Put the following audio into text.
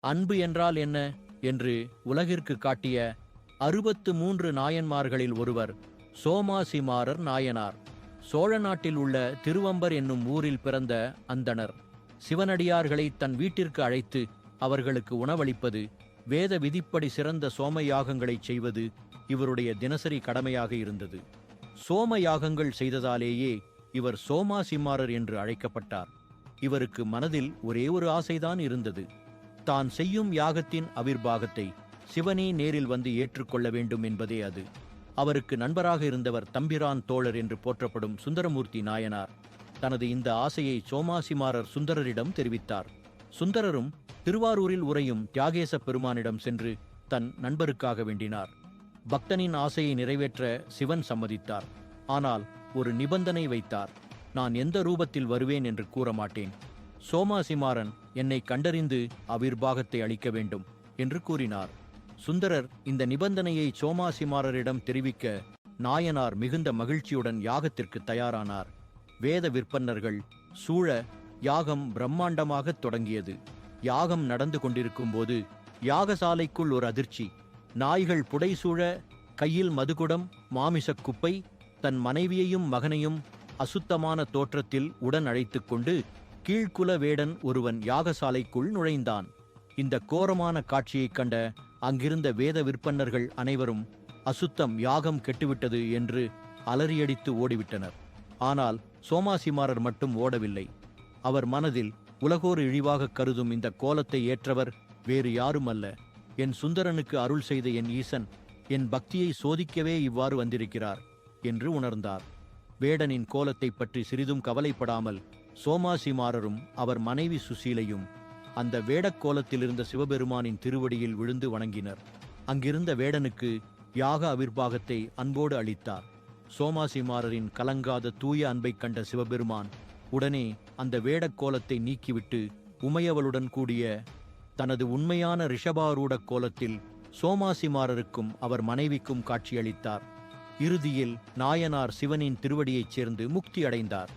அன்பு என்றால் என்ன? என்று உலகிற்கு காட்டிய அறுபத்து மூன்று நாயன்மார்களில் ஒருவர் சோமாசிமாரர் நாயனார். சோழ நாட்டில் உள்ள திருவம்பர் என்னும் ஊரில் பிறந்த அந்தணர். சிவனடியார்களை தன் வீட்டிற்கு அழைத்து அவர்களுக்கு உணவளிப்பது வேத விதிப்படி சிறந்த சோம யாகங்களைச் செய்வது இவருடைய தினசரி கடமையாக இருந்தது. சோம யாகங்கள் செய்ததாலேயே இவர் சோமாசிமாரர் என்று அழைக்கப்பட்டார். இவருக்கு மனதில் ஒரே ஒரு ஆசைதான் இருந்தது. தான் செய்யும் யாகத்தின் அவிர்வாகத்தை சிவனே நேரில் வந்து ஏற்றுக்கொள்ள வேண்டும் என்பதே அது. அவருக்கு நண்பராக இருந்தவர் தம்பிரான் தோழர் என்று போற்றப்படும் சுந்தரமூர்த்தி நாயனார் தனது இந்த ஆசையை சோமாசிமாரர் சுந்தரரிடம் தெரிவித்தார். சுந்தரரும் திருவாரூரில் உறையும் தியாகேச பெருமானிடம் சென்று தன் நண்பருக்காக வேண்டினார். பக்தனின் ஆசையை நிறைவேற்ற சிவன் சம்மதித்தார். ஆனால் ஒரு நிபந்தனை வைத்தார். நான் எந்த ரூபத்தில் வருவேன் என்று கூற மாட்டேன் சோமாசிமாறன் என்னை கண்டறிந்து அவிர்வாகத்தை அளிக்க வேண்டும் என்று கூறினார். சுந்தரர் இந்த நிபந்தனையை சோமாசிமாரரிடம் தெரிவிக்க நாயனார் மிகுந்த மகிழ்ச்சியுடன் யாகத்திற்கு தயாரானார். வேத விற்பன்னர்கள் சூழ யாகம் பிரம்மாண்டமாகத் தொடங்கியது. யாகம் நடந்து கொண்டிருக்கும் போது யாகசாலைக்குள் ஒரு அதிர்ச்சி. நாய்கள் புடைசூழ கையில் மதுகுடம் மாமிசக் குப்பை தன் மனைவியையும் மகனையும் அசுத்தமான தோற்றத்தில் உடன் அழைத்துக் கொண்டு கீழ்குல வேடன் ஒருவன் யாகசாலைக்குள் நுழைந்தான். இந்த கோரமான காட்சியைக் கண்ட அங்கிருந்த வேத விற்பன்னர்கள் அனைவரும் அசுத்தம் யாகம் கெட்டுவிட்டது என்று அலறியடித்து ஓடிவிட்டனர். ஆனால் சோமாசிமாரர் மட்டும் ஓடவில்லை. அவர் மனதில் உலகோர் இழிவாக கருதும் இந்த கோலத்தை ஏற்றவர் வேறு யாரும் அல்ல என் சுந்தரனுக்கு அருள் செய்த என் ஈசன் என் பக்தியை சோதிக்கவே இவ்வாறு வந்திருக்கிறார் என்று உணர்ந்தார். வேடனின் கோலத்தைப் பற்றி சிறிதும் கவலைப்படாமல் சோமாசிமாரரும் அவர் மனைவி சுசீலையும் அந்த வேடக் கோலத்தில் இருந்த சிவபெருமானின் திருவடியில் விழுந்து வணங்கினர். அங்கிருந்த வேடனுக்கு யாக அவிர்வாகத்தை அன்போடு அளித்தார். சோமாசிமாரரின் கலங்காத தூய அன்பைக் கண்ட சிவபெருமான் உடனே அந்த வேடக் கோலத்தை நீக்கிவிட்டு உமையவளுடன் கூடிய தனது உண்மையான ரிஷபாரூடக் கோலத்தில் சோமாசிமாரருக்கும் அவர் மனைவிக்கும் காட்சியளித்தார். இறுதியில் நாயனார் சிவனின் திருவடியைச் சேர்ந்து முக்தி அடைந்தார்